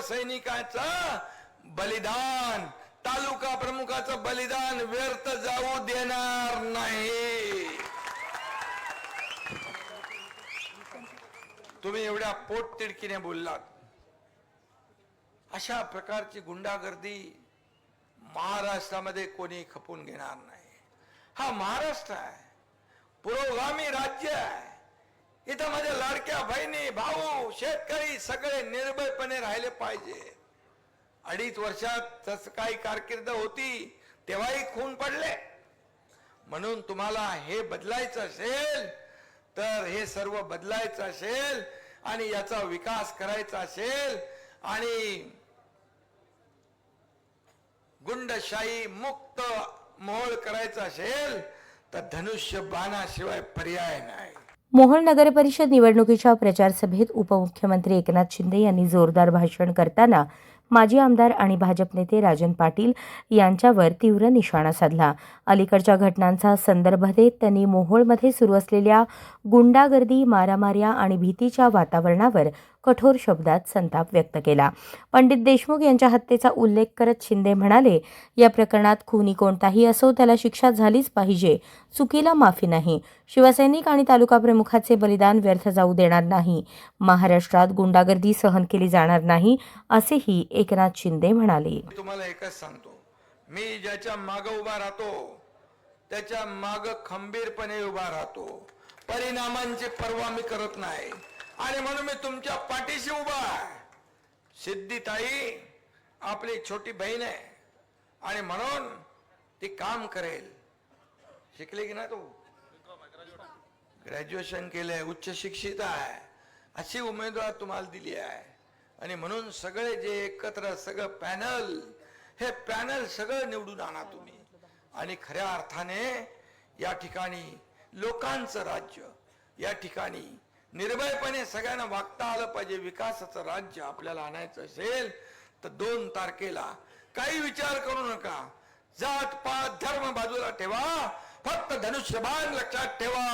शिवसैनिकाचं बलिदान तालुका प्रमुखाचं बलिदान व्यर्थ जाऊ देणार नाही. तुम्ही एवढ्या पोट तिडकीने बोललात. अशा प्रकारची गुंडागर्दी महाराष्ट्रामध्ये कोणी खपून घेणार नाही. हा महाराष्ट्र आहे. पुरोगामी राज्य आहे. इथं माझ्या लाडक्या बहिणी भाऊ शेतकरी सगळे निर्भयपणे राहिले पाहिजे. अडीच वर्षात तस काही कारकीर्द होती तेव्हाही खून पडले. म्हणून तुम्हाला हे बदलायचं असेल तर हे सर्व बदलायचं असेल आणि याचा विकास करायचा असेल आणि गुंडशाही मुक्त मोहोळ करायचा असेल तर धनुष्य बाणाशिवाय पर्याय नाही. मोहोळ नगरपरिषद निवडणुकीच्या प्रचारसभेत उपमुख्यमंत्री एकनाथ शिंदे यांनी जोरदार भाषण करताना माजी आमदार आणि भाजप नेते राजन पाटील यांच्यावर तीव्र निशाणा साधला. अलीकडच्या घटनांचा संदर्भ देत त्यांनी मोहोळमध्ये सुरू असलेल्या गुंडागर्दी मारामार्या आणि भीतीच्या वातावरणावर कठोर शब्दात संताप व्यक्त केला. पंडित देशमुख यांच्या हत्येचा उल्लेख करत शिंदे म्हणाले या प्रकरणात खुनी कोणताही असो त्याला शिक्षा झालीच पाहिजे. चुकीला माफी नाही. शिवसैनिक आणि तालुका प्रमुखाचे बलिदान व्यर्थ जाऊ देणार नाही. महाराष्ट्रात गुंडागर्दी सहन केली जाणार नाही असेही एकनाथ शिंदे म्हणाले. तुम्हाला एकच सांगतो. मी ज्याच्या माग उभा राहतो त्याच्या माग खंबीरपणे उभा राहतो. परिणामांची पर्वा मी करत नाही. आणि म्हणून मी तुमच्या पाठीशी उभा आहे. सिद्धिताई आपली छोटी बहीण आहे. आणि म्हणून ती काम करेल. शिकले की नाही तू? ग्रॅज्युएशन केलंय उच्च शिक्षित आहे. अशी उमेदवार तुम्हाला दिली आहे. आणि म्हणून सगळे जे एकत्र सगळं पॅनल हे पॅनल सगळं निवडून आणा तुम्ही. आणि खऱ्या अर्थाने या ठिकाणी लोकांचं राज्य या ठिकाणी निर्भयपणे सगळ्यांना वागता आलं पाहिजे. विकासाचं राज्य आपल्याला आणायचं असेल तर दोन तारखेला काही विचार करू नका. जात पात धर्म बाजूला ठेवा. फक्त धनुष्यबाण लक्षात ठेवा.